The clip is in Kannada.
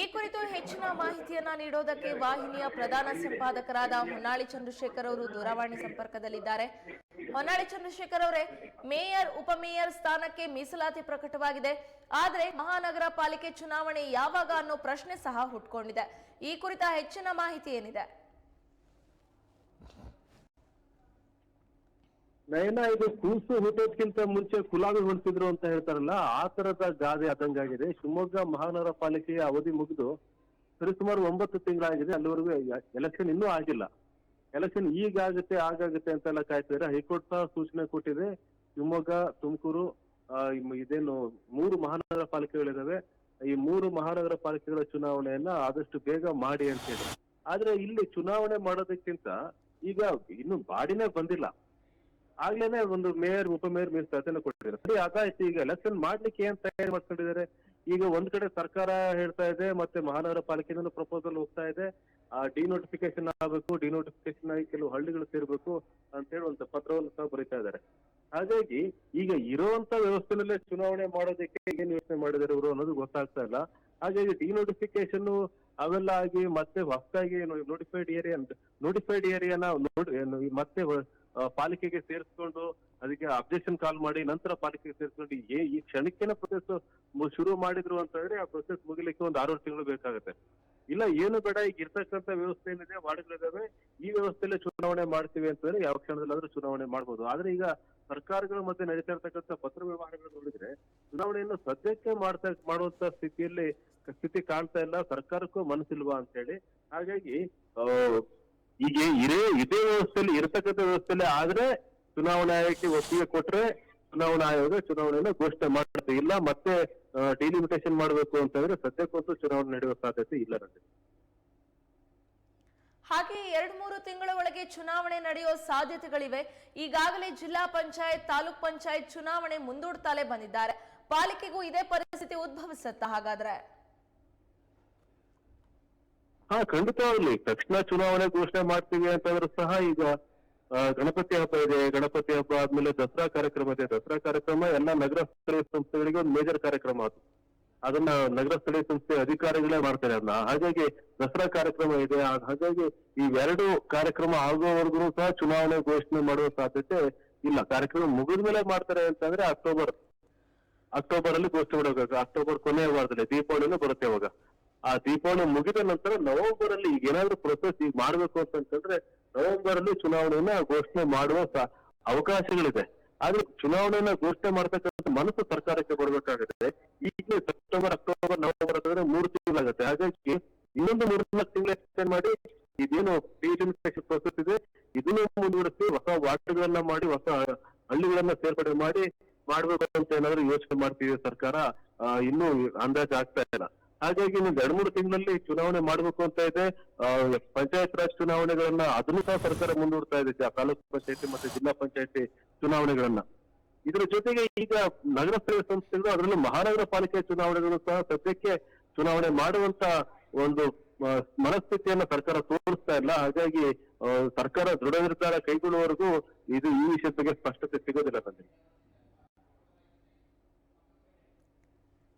ಈ ಕುರಿತು ಹೆಚ್ಚಿನ ಮಾಹಿತಿಯನ್ನ ನೀಡೋದಕ್ಕೆ ವಾಹಿನಿಯ ಪ್ರಧಾನ ಸಂಪಾದಕರಾದ ಹೊನ್ನಾಳಿ ಚಂದ್ರಶೇಖರ್ ಅವರು ದೂರವಾಣಿ ಸಂಪರ್ಕದಲ್ಲಿದ್ದಾರೆ. ಹೊನ್ನಾಳಿ ಚಂದ್ರಶೇಖರ್ ಅವರೇ, ಮೇಯರ್ ಉಪಮೇಯರ್ ಸ್ಥಾನಕ್ಕೆ ಮೀಸಲಾತಿ ಪ್ರಕಟವಾಗಿದೆ. ಆದರೆ ಮಹಾನಗರ ಪಾಲಿಕೆ ಚುನಾವಣೆ ಯಾವಾಗ ಅನ್ನೋ ಪ್ರಶ್ನೆ ಸಹ ಹುಟ್ಕೊಂಡಿದೆ. ಈ ಕುರಿತ ಹೆಚ್ಚಿನ ಮಾಹಿತಿ ಏನಿದೆ? ನಯನ ಇದು ಕೂಸು ಹುಟ್ಟೋದ್ಕಿಂತ ಮುಂಚೆ ಕುಲಾವಿ ಹೊಡ್ತಿದ್ರು ಅಂತ ಹೇಳ್ತಾರಲ್ಲ, ಆ ತರದ ಗಾದೆ ಆದಂಗಾಗಿದೆ. ಶಿವಮೊಗ್ಗ ಮಹಾನಗರ ಪಾಲಿಕೆಯ ಅವಧಿ ಮುಗಿದು ಸರಿಸುಮಾರು ಒಂಬತ್ತು ತಿಂಗಳಾಗಿದೆ. ಅಲ್ಲಿವರೆಗೂ ಎಲೆಕ್ಷನ್ ಇನ್ನೂ ಆಗಿಲ್ಲ. ಎಲೆಕ್ಷನ್ ಈಗ ಆಗುತ್ತೆ, ಆಗಾಗುತ್ತೆ ಅಂತೆಲ್ಲ ಕಾಯ್ತಿದ್ರೆ ಹೈಕೋರ್ಟ್ ಸಹ ಸೂಚನೆ ಕೊಟ್ಟಿದೆ. ಶಿವಮೊಗ್ಗ, ತುಮಕೂರು ಇದೇನು ಮೂರು ಮಹಾನಗರ ಪಾಲಿಕೆಗಳಿದಾವೆ. ಈ ಮೂರು ಮಹಾನಗರ ಪಾಲಿಕೆಗಳ ಚುನಾವಣೆಯನ್ನ ಆದಷ್ಟು ಬೇಗ ಮಾಡಿ ಅಂತ ಹೇಳಿ. ಆದ್ರೆ ಇಲ್ಲಿ ಚುನಾವಣೆ ಮಾಡೋದಕ್ಕಿಂತ ಈಗ ಇನ್ನು ಬಾಡಿನೇ ಬಂದಿಲ್ಲ. ಆಗ್ಲೇನೆ ಒಂದು ಮೇಯರ್ ಉಪಮೇಯರ್ ಮೀಸಲಾತಿಯನ್ನು ಕೊಟ್ಟಿದ್ದಾರೆ. ಸರಿ ಅದಾಯ್ತು ಈಗ ಎಲೆಕ್ಷನ್ ಮಾಡ್ಲಿಕ್ಕೆ ಏನ್ ತಯಾರಿ ಮಾಡ್ಕೊಂಡಿದ್ದಾರೆ ಈಗ ಒಂದ್ ಕಡೆ ಸರ್ಕಾರ ಹೇಳ್ತಾ ಇದೆ, ಮತ್ತೆ ಮಹಾನಗರ ಪಾಲಿಕೆಯಿಂದ ಪ್ರಪೋಸಲ್ ಹೋಗ್ತಾ ಇದೆ. ಆ ಡಿನೋಟಿಫಿಕೇಶನ್ ಆಗಬೇಕು ಡಿನೋಟಿಫಿಕೇಶನ್ ಆಗಿ ಕೆಲವು ಹಳ್ಳಿಗಳು ಸೇರ್ಬೇಕು ಅಂತ ಹೇಳಿ ಒಂದು ಪತ್ರವನ್ನು ಸಹ ಬರೀತಾ ಇದ್ದಾರೆ. ಹಾಗಾಗಿ ಈಗ ಇರುವಂತ ವ್ಯವಸ್ಥೆನಲ್ಲೇ ಚುನಾವಣೆ ಮಾಡೋದಕ್ಕೆ ಏನ್ ಯೋಚನೆ ಮಾಡಿದ್ದಾರೆ ಇವರು ಅನ್ನೋದು ಗೊತ್ತಾಗ್ತಾ ಇಲ್ಲ. ಹಾಗಾಗಿ ಡಿನೋಟಿಫಿಕೇಶನ್ ಅವೆಲ್ಲ ಆಗಿ ಮತ್ತೆ ಹೊಸದಾಗಿ ನೋಟಿಫೈಡ್ ಏರಿಯಾ ನೋಟಿಫೈಡ್ ಏರಿಯಾನ ನೋಡಿ ಮತ್ತೆ ಪಾಲಿಕೆಗೆ ಸೇರಿಸ್ಕೊಂಡು ಅದಕ್ಕೆ ಅಬ್ಜೆಕ್ಷನ್ ಕಾಲ್ ಮಾಡಿ, ನಂತರ ಪಾಲಿಕೆಗೆ ಸೇರಿಸ್ಕೊಂಡು ಏ, ಈ ಕ್ಷಣಕ್ಕೆನ ಪ್ರೊಸೆಸ್ ಶುರು ಮಾಡಿದ್ರು ಅಂತ ಹೇಳಿ ಆ ಪ್ರೊಸೆಸ್ ಮುಗಿಲಿಕ್ಕೆ ಒಂದು ಆರು ತಿಂಗಳು ಬೇಕಾಗುತ್ತೆ. ಇಲ್ಲ, ಏನು ಬೇಡ, ಈಗ ಇರ್ತಕ್ಕಂಥ ವ್ಯವಸ್ಥೆ ಏನಿದೆ ವಾರ್ಡ್ಗಳಿದಾವೆ ಈ ವ್ಯವಸ್ಥೆಯಲ್ಲೇ ಚುನಾವಣೆ ಮಾಡ್ತೀವಿ ಅಂತಂದ್ರೆ ಯಾವ ಕ್ಷಣದಲ್ಲಾದ್ರೂ ಚುನಾವಣೆ ಮಾಡ್ಬೋದು. ಆದ್ರೆ ಈಗ ಸರ್ಕಾರಗಳು ಮತ್ತೆ ನಡೀತಾ ಇರ್ತಕ್ಕಂಥ ಪತ್ರ ವ್ಯವಹಾರಗಳು ನೋಡಿದ್ರೆ ಚುನಾವಣೆಯನ್ನು ಸದ್ಯಕ್ಕೆ ಮಾಡ್ತಾ ಮಾಡುವಂತ ಸ್ಥಿತಿಯಲ್ಲಿ, ಸ್ಥಿತಿ ಕಾಣ್ತಾ ಇಲ್ಲ, ಸರ್ಕಾರಕ್ಕೂ ಮನಸ್ಸಿಲ್ವಾ ಅಂತ ಹೇಳಿ. ಹಾಗಾಗಿ ಈಗ ಇರೇ ಇದೇ ವ್ಯವಸ್ಥೆಯಲ್ಲಿ, ಇರತಕ್ಕಂಥ ವ್ಯವಸ್ಥೆಯಲ್ಲಿ ಆದ್ರೆ ಚುನಾವಣಾ ಆಯೋಗಕ್ಕೆ ಒಪ್ಪಿಗೆ ಕೊಟ್ರೆ ಚುನಾವಣಾ ಆಯೋಗ ಚುನಾವಣೆಯನ್ನು ಘೋಷಣೆ ಮಾಡುತ್ತೆ ಇಲ್ಲ. ಮತ್ತೆ ಡಿಲಿಮಿಟೇಷನ್ ಮಾಡಬೇಕು ಅಂತಂದ್ರೆ ಸದ್ಯಕ್ಕಂತೂ ಚುನಾವಣೆ ನಡೆಯುವ ಸಾಧ್ಯತೆ ಇಲ್ಲ ನನಗೆ. ಹಾಗೆ ಎರಡ್ ಮೂರು ತಿಂಗಳ ಒಳಗೆ ಚುನಾವಣೆ ನಡೆಯೋ ಸಾಧ್ಯತೆಗಳಿವೆ. ಈಗಾಗಲೇ ಜಿಲ್ಲಾ ಪಂಚಾಯತ್, ತಾಲೂಕ್ ಪಂಚಾಯತ್ ಚುನಾವಣೆ ಮುಂದೂಡ್ತಾಲೆ ಬಂದಿದ್ದಾರೆ. ಪಾಲಿಕೆಗೂ ಇದೇ ಪರಿಸ್ಥಿತಿ ಉದ್ಭವಿಸತ್ತ ಹಾಗಾದ್ರೆ? ಹಾ ಖಂಡಿತವಾಗ್ಲಿ ತಕ್ಷಣ ಚುನಾವಣೆ ಘೋಷಣೆ ಮಾಡ್ತೀವಿ ಅಂತಂದ್ರೆ ಸಹ ಈಗ ಗಣಪತಿ ಹಬ್ಬ ಇದೆ. ಗಣಪತಿ ಹಬ್ಬ ಆದ್ಮೇಲೆ ದಸರಾ ಕಾರ್ಯಕ್ರಮ ಇದೆ. ದಸರಾ ಕಾರ್ಯಕ್ರಮ ಎಲ್ಲ ನಗರ ಸ್ಥಳೀಯ ಸಂಸ್ಥೆಗಳಿಗೆ ಒಂದು ಮೇಜರ್ ಕಾರ್ಯಕ್ರಮ ಅದು. ಅದನ್ನ ನಗರ ಸ್ಥಳೀಯ ಸಂಸ್ಥೆ ಅಧಿಕಾರಿಗಳೇ ಮಾಡ್ತಾರೆ ಅದನ್ನ. ಹಾಗಾಗಿ ದಸರಾ ಕಾರ್ಯಕ್ರಮ ಇದೆ. ಹಾಗಾಗಿ ಇವೆರಡು ಕಾರ್ಯಕ್ರಮ ಆಗುವವರೆಗೂ ಸಹ ಚುನಾವಣೆ ಘೋಷಣೆ ಮಾಡುವ ಸಾಧ್ಯತೆ ಇಲ್ಲ. ಕಾರ್ಯಕ್ರಮ ಮುಗಿದ ಮೇಲೆ ಮಾಡ್ತಾರೆ ಅಂತಂದ್ರೆ ಅಕ್ಟೋಬರ್ ಅಕ್ಟೋಬರ್ ಅಲ್ಲಿ ಘೋಷಣೆ ಮಾಡಬೇಕು ಅಕ್ಟೋಬರ್ ಕೊನೆಯ ವಾರದಲ್ಲಿ, ದೀಪಾವಳಿನೂ ಬರುತ್ತೆ ಅವಾಗ ಆ ದೀಪಾವಳಿ ಮುಗಿದ ನಂತರ ನವೆಂಬರ್ ಅಲ್ಲಿ ಈಗ ಏನಾದ್ರೂ ಪ್ರೊಸೆಸ್ ಈಗ ಮಾಡ್ಬೇಕು ಅಂತಂದ್ರೆ ನವೆಂಬರ್ ಅಲ್ಲಿ ಚುನಾವಣೆಯನ್ನ ಘೋಷಣೆ ಮಾಡುವ ಅವಕಾಶಗಳಿದೆ. ಆದ್ರೆ ಚುನಾವಣೆಯನ್ನ ಘೋಷಣೆ ಮಾಡ್ತಕ್ಕಂಥ ಮನಸ್ಸು ಸರ್ಕಾರಕ್ಕೆ ಬರ್ಬೇಕಾಗುತ್ತೆ. ಈಗ ಸೆಪ್ಟೆಂಬರ್, ಅಕ್ಟೋಬರ್, ನವೆಂಬರ್ ಅಂತಂದ್ರೆ ಮೂರು ತಿಂಗಳಾಗುತ್ತೆ. ಹಾಗಾಗಿ ಇನ್ನೊಂದು ಮೂರು ನಾಲ್ಕು ತಿಂಗಳು ಎಕ್ಸ್ಟೆಂಡ್ ಮಾಡಿ ಇದೇನು ಡಿಲಿಮಿಟೇಷನ್ ಪ್ರೊಸೆಸ್ ಇದೆ. ಇದನ್ನು ಮುಂದುವರಿಸಿ ಹೊಸ ವಾರ್ಡ್ಗಳನ್ನ ಮಾಡಿ, ಹೊಸ ಹಳ್ಳಿಗಳನ್ನ ಸೇರ್ಪಡೆ ಮಾಡಿ ಮಾಡ್ಬೇಕು ಅಂತ ಏನಾದ್ರು ಯೋಚನೆ ಮಾಡ್ತಿದೆ ಸರ್ಕಾರ. ಇನ್ನೂ ಅಂದಾಜು ಆಗ್ತಾ ಇಲ್ಲ. ಹಾಗಾಗಿ ಇನ್ನೊಂದು ಎರಡ್ ಮೂರು ತಿಂಗಳಲ್ಲಿ ಚುನಾವಣೆ ಮಾಡ್ಬೇಕು ಅಂತ ಇದೆ. ಪಂಚಾಯತ್ ರಾಜ್ ಚುನಾವಣೆಗಳನ್ನ ಅದನ್ನು ಸಹ ಸರ್ಕಾರ ಮುಂದೂಡ್ತಾ ಇದೆ. ತಾಲೂಕು ಪಂಚಾಯತಿ ಮತ್ತೆ ಜಿಲ್ಲಾ ಪಂಚಾಯತಿ ಚುನಾವಣೆಗಳನ್ನ. ಇದರ ಜೊತೆಗೆ ಈಗ ನಗರ ಸ್ಥಳೀಯ ಸಂಸ್ಥೆಗಳು ಅದರಲ್ಲೂ ಮಹಾನಗರ ಪಾಲಿಕೆ ಚುನಾವಣೆಗಳು ಸಹ ಸದ್ಯಕ್ಕೆ ಚುನಾವಣೆ ಮಾಡುವಂತ ಒಂದು ಮನಸ್ಥಿತಿಯನ್ನ ಸರ್ಕಾರ ತೋರಿಸ್ತಾ ಇಲ್ಲ. ಹಾಗಾಗಿ ಸರ್ಕಾರ ದೃಢ ನಿರ್ಧಾರ ಕೈಗೊಳ್ಳುವವರೆಗೂ ಇದು ಈ ವಿಷಯದ ಬಗ್ಗೆ ಸ್ಪಷ್ಟತೆ ಸಿಗೋದಿಲ್ಲ ನನಗೆ